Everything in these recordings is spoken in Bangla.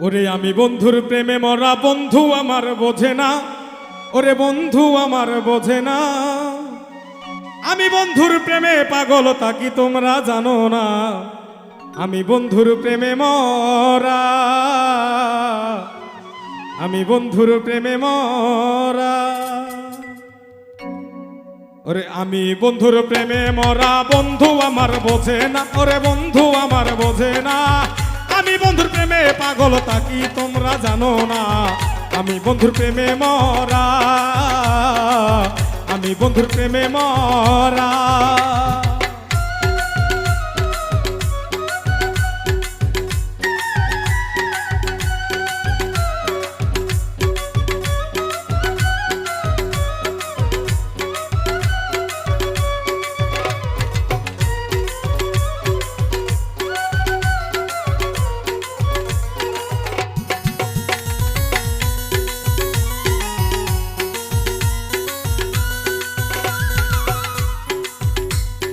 ওরে আমি বন্ধুর প্রেমে মরা বন্ধু আমার বোঝে না। ওরে বন্ধু আমার বোঝে না। আমি বন্ধুর প্রেমে পাগল তা কি তোমরা জানো না। আমি বন্ধুর প্রেমে মরা। আমি বন্ধুর প্রেমে মরা। ওরে আমি বন্ধুর প্রেমে মরা বন্ধু আমার বোঝে না। ওরে বন্ধু আমার বোঝে না। আমি বন্ধুর প্রেমে পাগল তাকি তোমরা জানো না? আমি বন্ধুর প্রেমে মরা। আমি বন্ধুর প্রেমে মরা।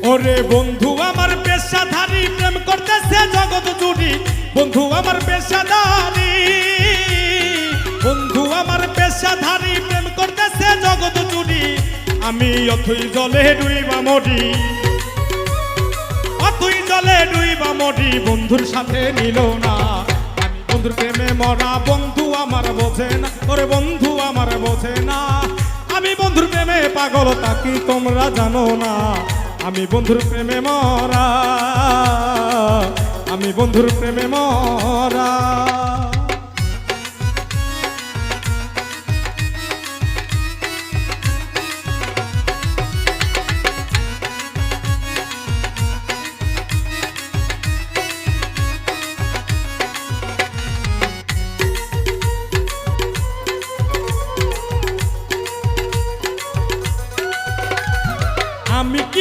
ওরে বন্ধু, আমার পেশাধারী প্রেম করতেছে জগৎ জুড়ি। বন্ধু, আমার পেশাধারী। বন্ধু, আমার পেশাধারী প্রেম করতেছে জগৎ জুড়ি। আমি অথই জলে ডুইবা মরি। অথই জলে ডুইবা মরি, বন্ধুর সাথে নিল না। আমি বন্ধুর প্রেমে মরা, বন্ধু আমার বোঝে না। ওরে বন্ধু, আমার বোঝে না। আমি বন্ধুর প্রেমে পাগল তাকি তোমরা জানো না? আমি বন্ধুর প্রেমে মরা আমি বন্ধুর প্রেমে মরা।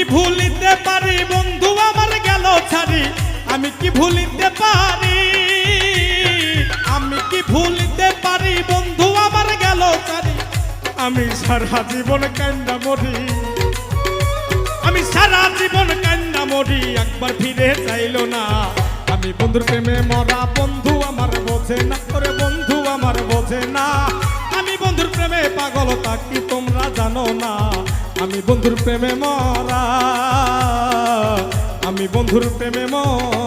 ভুলিতে পারি, বন্ধু আমার গেল ছাড়ি। আমি কি ভুলিতে পারি? আমি কি ভুলিতে পারি, বন্ধু আমার গেল ছাড়ি। আমি সারা জীবন কান্না মরি। আমি সারা জীবন কান্না মরি, একবার ফিরে চাইলো না। আমি বন্ধুর প্রেমে মরা, বন্ধু আমার বোঝে না। ওরে বন্ধু আমার বোঝে না। আমি বন্ধুর প্রেমে পাগল, তা কি তোমরা জানো না? আমি বন্ধুর প্রেমে মরা আমি বন্ধুর প্রেমে মরা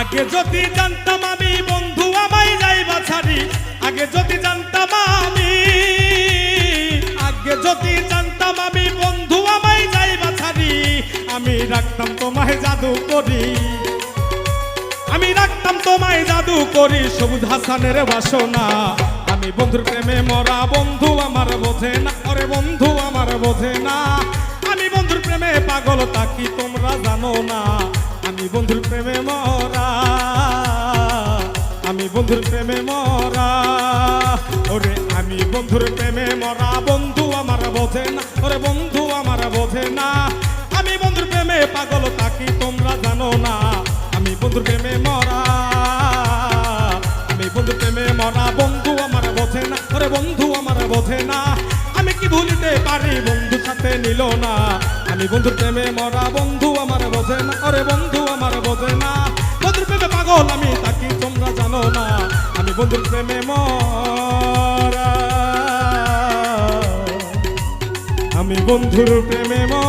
আগে যদি জানতাম আমি বন্ধু, আমায় যাইবা ছাড়ি। আগে যদি জানতাম আমি, আগে যদি জানতাম আমি বন্ধু, আমায় যাইবা ছাড়ি। আমি রাখতাম তোমায় জাদু করি। আমি রাখতাম তোমায় জাদু করি, সবুজ হাসানের বাসনা। আমি বন্ধুর প্রেমে মরা বন্ধু আমার বোঝে না। ওরে বন্ধু আমার বোঝে না। আমি বন্ধুর প্রেমে পাগল তাকি তোমরা জানো না? আমি বন্ধুর প্রেমে মরা, আমি বন্ধুর প্রেমে মরা। ওরে, আমি বন্ধুর প্রেমে মরা, বন্ধু আমার বোঝে না। ওরে, বন্ধু আমার বোঝে না। আমি বন্ধুর প্রেমে পাগল তাকি তোমরা জানো না। আমি বন্ধুর প্রেমে মরা, আমি বন্ধুর প্রেমে মরা, বন্ধু আমার বোঝে না। ওরে, বন্ধু আমার বোঝে না। আমি কি ভুলিতে পারি বন্ধু সাথে নিল না। আমি বন্ধুর প্রেমে মরা, বন্ধু আমার বোঝে না। ওরে, বন্ধু আমার বোঝে না। বন্ধুর প্রেমে পাগল আমি তাকি তোমরা জানো না? আমি বন্ধুর প্রেমে মরা। আমি বন্ধুর প্রেমে মরা।